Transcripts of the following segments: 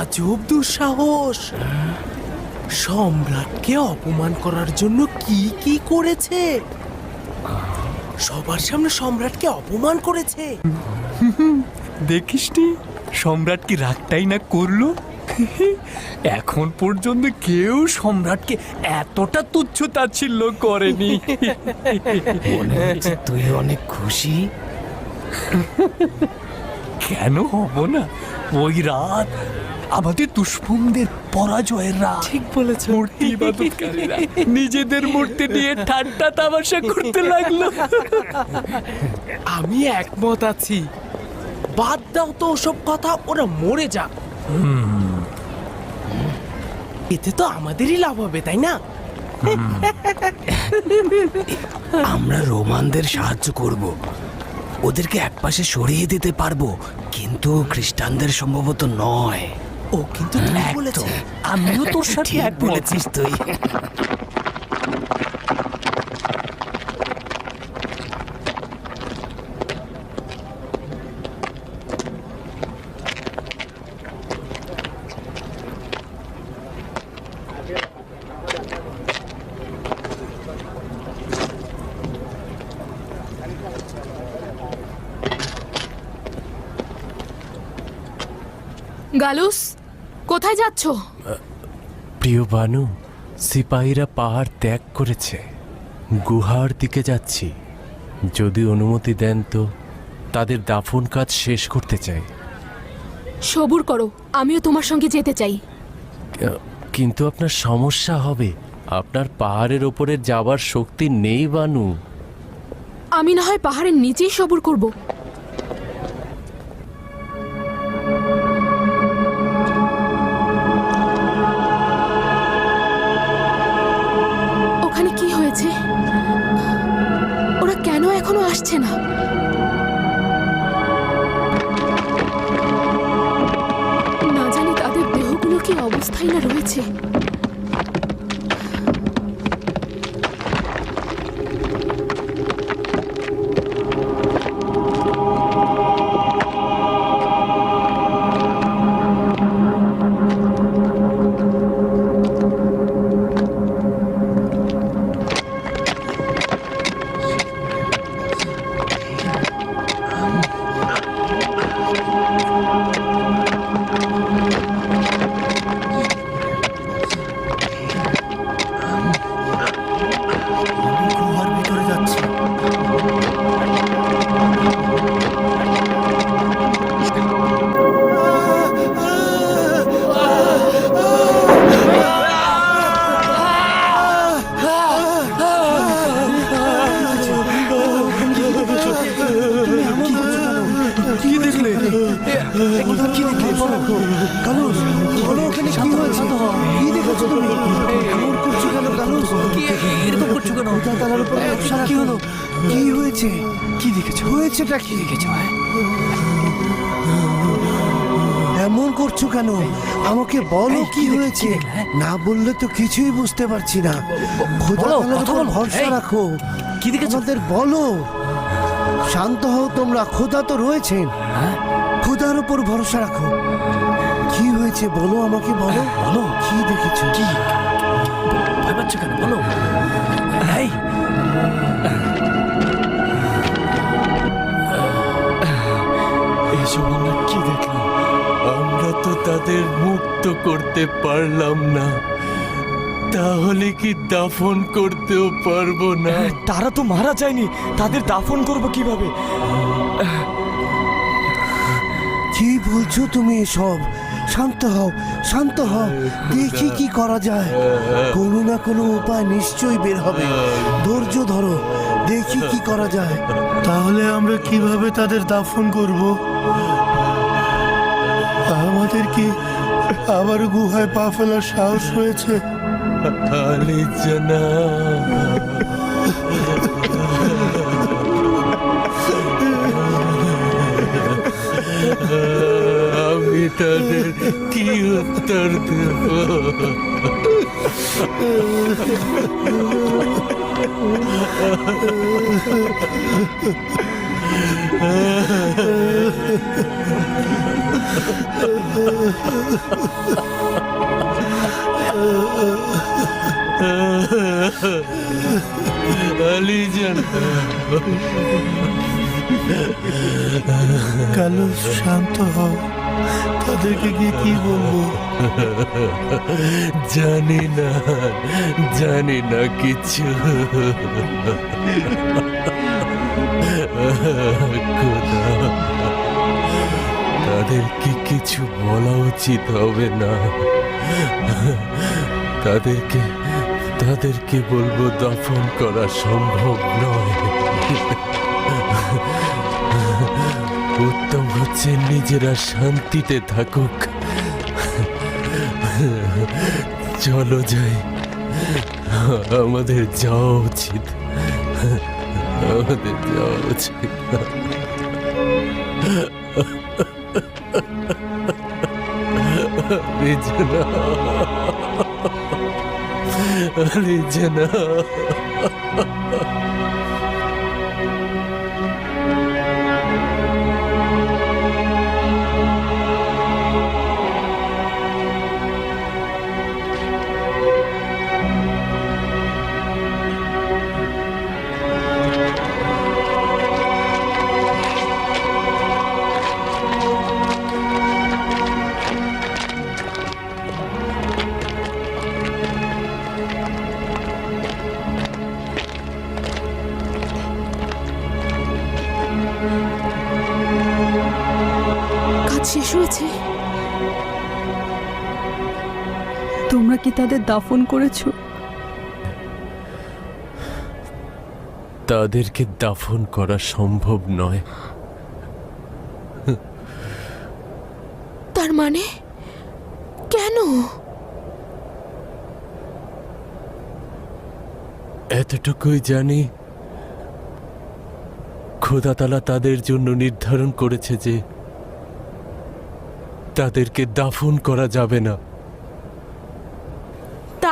আজব দুঃসাহস। সম্রাটকে অপমান করার জন্য কি কি করেছে? সবার সামনে সম্রাটকে অপমান করেছে। দেখিসনি সম্রাট কি রাগটাই না করল? এখন পর্যন্ত কেউ সম্রাটকে এতটা তুচ্ছ তাচ্ছিল্য করেনি। তুই অনেক খুশি। কেন হব না? ওই রাত আমাদের দুশ্মনদের পরাজয়ের রাত ঠিক বলেছ। মূর্তি ইবাদতকারীরা নিজেদের মূর্তি নিয়ে ঠাট্টা তামাশা করতে লাগল। আমি একমত আছি। বাদ দাও তো ওসব কথা ওরা মরে যাক। এতে তো আমাদেরই লাভ হবে তাই না? আমরা রোমানদের সাহায্য করব। ওদেরকে একপাশে সরিয়ে দিতে পারব কিন্তু খ্রিস্টানদের সম্ভবত নয়। ও কিন্তু ঠিক বলেছে। আমিও তোর সাথে এক বলেছিস তুই। গালুস? কোথায় যাচ্ছ? প্রিয় বানু সিপাহীরা পাহাড় ত্যাগ করেছে। গুহার দিকে যাচ্ছি। যদি অনুমতি দেন তো তাদের দাফন কাজ শেষ করতে চাই। সবুর করো আমিও তোমার সঙ্গে যেতে চাই। কিন্তু আপনার সমস্যা হবে। আপনার পাহাড়ের ওপরে যাবার শক্তি নেই বানু। আমি না হয় পাহাড়ের নিচেই সবুর করব। ওখানে ওরা কেন এখনও আসছে না? না জানি তাদের দেহগুলো কি অবস্থায় না রয়েছে। কি বলো বলো ওখানে কি হয়েছে কি দেখেছ তুমি এমন করছ কেন এরকম করছ কেন উপর কি হলো কি হয়েছে কি দেখেছ হয়েছেটা কি দেখেছ এমন করছ কেন আমাকে বলো কি হয়েছে না বললে তো কিছুই বুঝতে পারছি না খোদা। ভরসা রাখো কি দেখেছ? বলো শান্ত হও তোমরা। খোদা তো রয়েছেন হ্যাঁ? খোদার উপর ভরসা রাখো। কি হয়েছে বলো আমাকে বলো। বলো। কি দেখেছ? কি? ভয় পাচ্ছ কেন? বলো। এই! এসব আমরা কি দেখলাম? আমরা তো তাদের মুক্ত করতে পারলাম না। তাহলে কি দাফন করতেও পারব না? তারা তো মারা যায়নি। তাদের দাফন করব কীভাবে? কি বলছো তুমি এসব? শান্ত হও শান্ত হও। দেখি কি করা যায়। কোনো না কোনো উপায় নিশ্চয়ই বের হবে। ধৈর্য ধরো দেখি কি করা যায়। তাহলে আমরা কীভাবে তাদের দাফন করব? আমাদের কি আবার গুহায় পা ফেলার সাহস হয়েছে? আলে জানা আমি তাদের কি উত্তর দেব আলিজান কালু শান্ত হও। তাদেরকে গিয়ে কি বলব? জানি না জানি না কিছু। খোদা তাদেরকে কিছু বলা উচিত হবে না? তাদেরকে তাদেরকে বলব দফন করা সম্ভব নয়। উত্তম হচ্ছে নিজেরা শান্তিতে থাকুক। চলো যাই। আমাদের যাওয়া উচিত। আমাদের যাওয়া উচিত। Regina. Regina. তাদের দাফন করেছ? তাদেরকে দাফন করা সম্ভব নয়। তার মানে? কেন? এতটুকুই জানি খোদাতালা তাদের জন্য নির্ধারণ করেছে যে তাদেরকে দাফন করা যাবে না।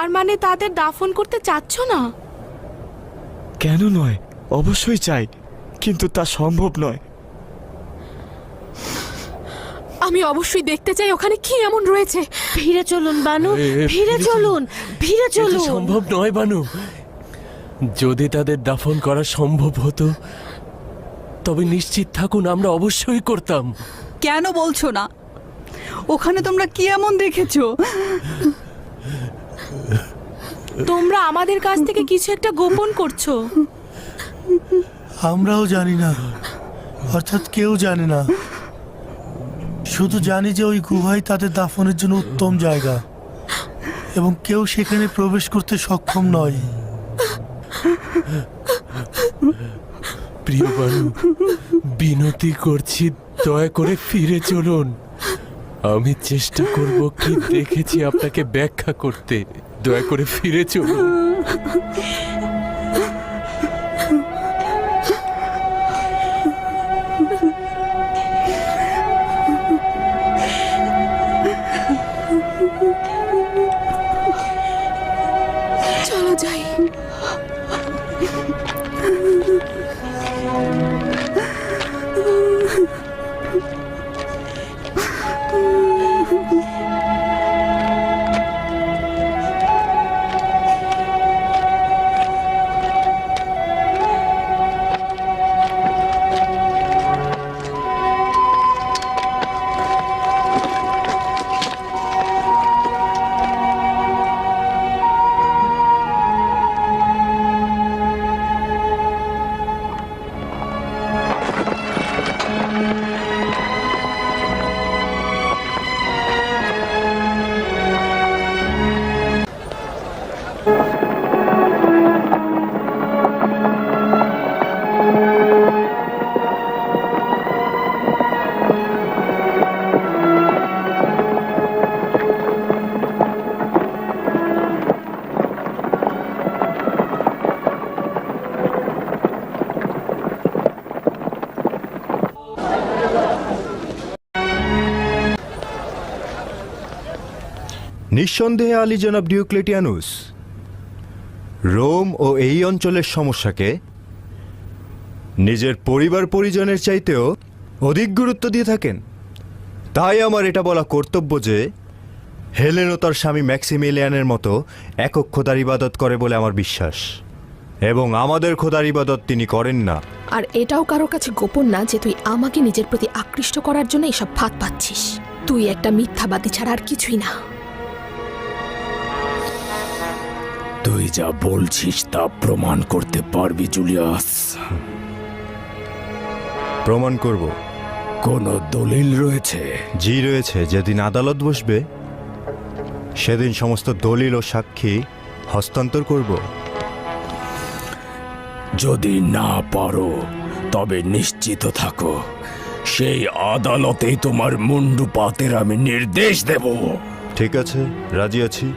তার মানে তাদের দাফন করতে চাচ্ছ না? কেন নয়? অবশ্যই চাই কিন্তু তা সম্ভব নয়। আমি অবশ্যই দেখতে চাই ওখানে কি এমন রয়েছে। ভিড়ে চলুন বানু ভিড়ে চলুন। ভিড়ে চলুন। সম্ভব নয় বানু। যদি তাদের দাফন করা সম্ভব হতো তবে নিশ্চিত থাকুন আমরা অবশ্যই করতাম। কেন বলছো না? ওখানে তোমরা কি এমন দেখেছ? তোমরা আমাদের কাছ থেকে কিছু একটা গোপন করছ। আমরাও জানি না অর্থাৎ কেউ জানে না। শুধু জানি যে ওই গুহাই তাদের দাফনের জন্য উত্তম জায়গা এবং কেউ সেখানে প্রবেশ করতে সক্ষম নয়। প্রিয় বানু বিনতি করছি দয়া করে ফিরে চলুন। আমি চেষ্টা করব কি দেখেছি আপনাকে ব্যাখ্যা করতে। দয়া করে ফিরে চলুন। নিঃসন্দেহে আলী জনাব ডিওক্লেটিয়ানুস রোম ও এই অঞ্চলের সমস্যাকে নিজের পরিবার পরিজনের চাইতেও অধিক গুরুত্ব দিয়ে থাকেন। তাই আমার এটা বলা কর্তব্য যে হেলেন ও তার স্বামী ম্যাক্সিমিলিয়ানের মতো একক খোদার ইবাদত করে বলে আমার বিশ্বাস, এবং আমাদের খোদার ইবাদত তিনি করেন না। আর এটাও কারোর কাছে গোপন না যে তুই আমাকে নিজের প্রতি আকৃষ্ট করার জন্য এসব ফাঁদ পাচ্ছিস। তুই একটা মিথ্যাবাদী ছাড়া আর কিছুই না। তুই যা বলছিস তা প্রমাণ করতে পারবি জুলিয়াস। প্রমাণ করব। কোনো দলিল রয়েছে? জি রয়েছে। যেদিন আদালত বসবে সেদিন সমস্ত দলিল ও সাক্ষী হস্তান্তর করব। যদি না পারো তবে নিশ্চিত থাকো সেই আদালতেই তোমার মুন্ডু পাতের আমি নির্দেশ দেব। ঠিক আছে রাজি আছি।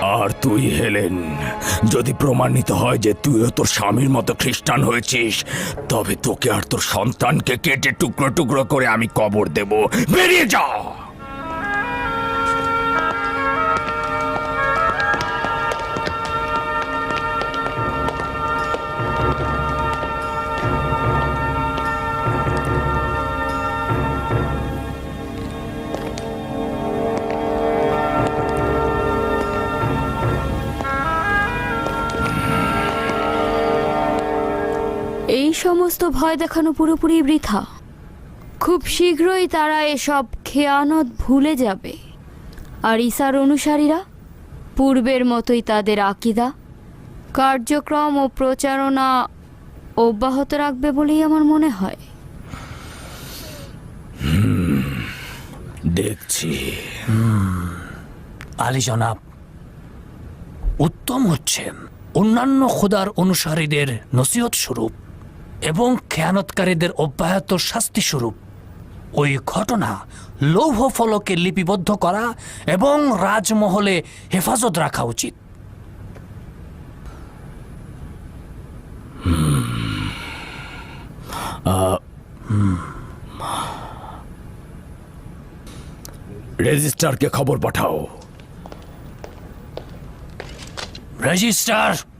আর তুই, হেলেন, যদি প্রমাণিত হয় যে তুইও তোর স্বামীর মতো খ্রিস্টান হয়েছিস, তবে তোকে আর তোর সন্তানকে কেটে টুকরো টুকরো করে আমি কবর দেব। বেরিয়ে যা! সমস্ত ভয় দেখানো পুরোপুরি বৃথা। খুব শীঘ্রই তারা এসব খেয়ানত ভুলে যাবে। আর ইসার অনুসারীরা, পূর্বের মতোই তাদের আকিদা, কার্যক্রম ও প্রচারণা অব্যাহত রাখবে বলেই আমার মনে হয়। দেখছি। আলী জনাব, উত্তম হচ্ছে অন্যান্য খোদার অনুসারীদের নসিহত স্বরূপ। এবং খেয়ানতকারীদের অব্যাহত শাস্তি স্বরূপ ওই ঘটনা লৌহ ফলকে লিপিবদ্ধ করা এবং রাজমহলে হেফাজত রাখা উচিত। রেজিস্ট্রারকে খবর পাঠাও। রেজিস্ট্রার!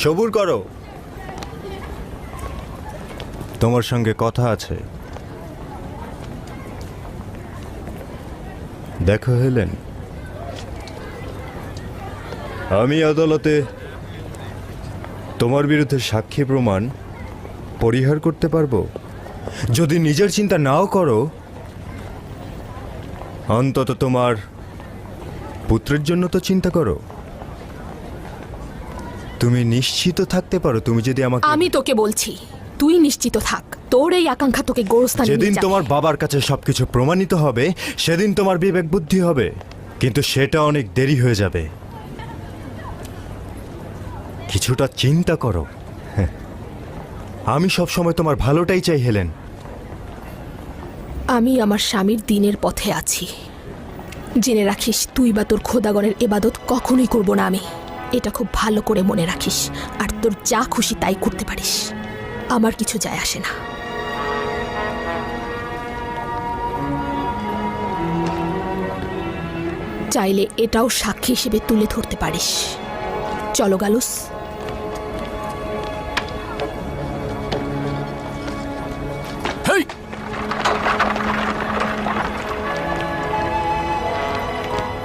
সবুর করো। তোমার সঙ্গে কথা আছে। দেখো হেলেন। আমি আদালতে তোমার বিরুদ্ধে সাক্ষী প্রমাণ পরিহার করতে পারব? যদি নিজের চিন্তা নাও করো, অন্তত তোমার পুত্রের জন্য তো চিন্তা করো। তুমি নিশ্চিত থাকতে পারো তুমি যদি আমাকে আমি তোকে বলছি তুই নিশ্চিত থাক। তোর এই আকাঙ্ক্ষা তোকে গোরস্থানে যেদিন তোমার বাবার কাছে সবকিছু প্রমাণিত হবে সেদিন তোমার বিবেক বুদ্ধি হবে। কিন্তু সেটা অনেক দেরি হয়ে যাবে। কিছুটা চিন্তা করো। হ্যাঁ। আমি সব সময় তোমার ভালোটাই চাই হেলেন। আমি আমার স্বামীর দিনের পথে আছি। জেনে রাখিস তুই বা তোর খোদাগণের এবাদত কখনোই করব না আমি। এটা খুব ভালো করে মনে রাখিস, আর তোর যা খুশি তাই করতে পারিস। আমার কিছু যায় আসে না। চাইলে এটাও সাক্ষী হিসেবে তুলে ধরতে পারিস। চলো গালুস।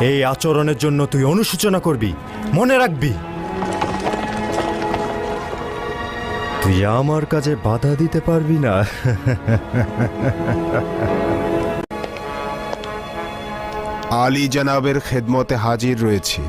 এই আচরণের জন্য তুই অনুশোচনা করবি। মনে রাখবি। তুই আমার কাজে বাধা দিতে পারবি না। আলী জনাবের খেদমতে হাজির রয়েছি।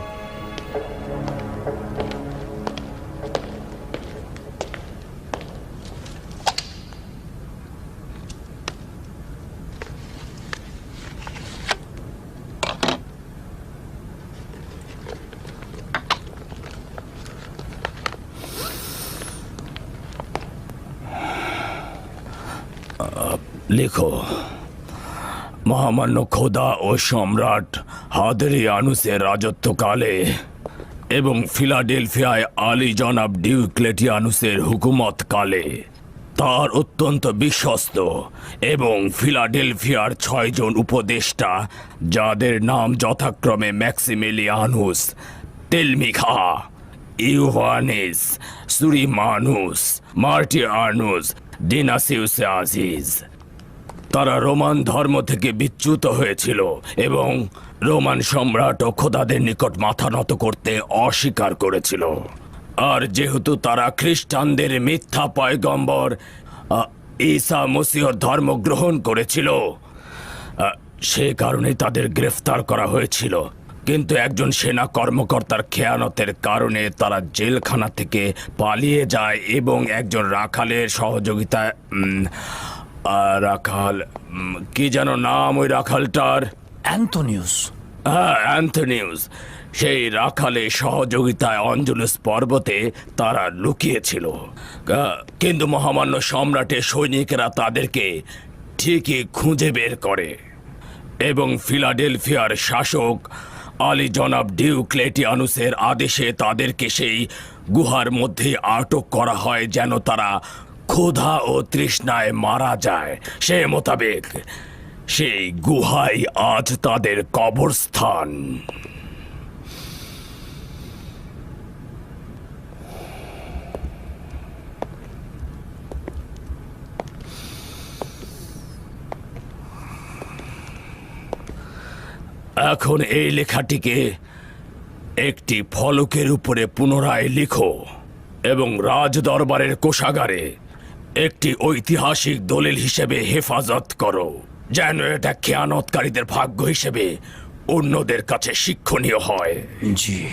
লেখো। মহামান্য খোদা ও সম্রাট হাদেরি আনুসের রাজত্বকালে এবং ফিলাডেলফিয়ায় আলী জনাব ডিউক্লেটিয়ানুসের হুকুমত কালে তার অত্যন্ত বিশ্বস্ত এবং ফিলাডেলফিয়ার ছয়জন উপদেষ্টা, যাদের নাম যথাক্রমে ম্যাক্সিমিলিয়ানুস, তেলমিখা ইউহানিস সুরিমানুস, মার্টিয়ানুস, ডিনাসিউস আজিজ। তারা রোমান ধর্ম থেকে বিচ্যুত হয়েছিল এবং রোমান সম্রাট ও খোদাদের নিকট মাথা নত করতে অস্বীকার করেছিল। আর যেহেতু তারা খ্রিস্টানদের মিথ্যা পয়গম্বর ঈসা মসিহর ধর্ম গ্রহণ করেছিল সে কারণে তাদের গ্রেফতার করা হয়েছিল। কিন্তু একজন সেনা কর্মকর্তার খেয়ানতের কারণে তারা জেলখানা থেকে পালিয়ে যায় এবং একজন রাখালের সহযোগিতায় রাখাল কি যেন নাম ওই রাখালটার? অ্যান্থনিউস। হ্যাঁ অ্যান্থনিউস। সেই রাখালে সহযোগিতায় অঞ্জলুস পর্বতে তারা লুকিয়েছিল। কিন্তু মহামান্য সম্রাটের সৈনিকেরা তাদেরকে ঠিকই খুঁজে বের করে। এবং ফিলাডেলফিয়ার শাসক আলী জনাব ডিউক্লেটিয়ানুসের আদেশে তাদেরকে সেই গুহার মধ্যে আটক করা হয় যেন তারা ক্ষুধা ও তৃষ্ণায় মারা যায়। সে মোতাবেক সেই গুহাই আজ তাদের কবরস্থান। এখন এই লেখাটিকে একটি ফলকের উপরে পুনরায় লিখো এবং রাজ দরবারের কোষাগারে একটি ঐতিহাসিক দলিল হিসেবে হেফাজত করো, যেন এটা খেয়ানতকারীদের ভাগ্য হিসেবে অন্যদের কাছে শিক্ষণীয় হয়। জি।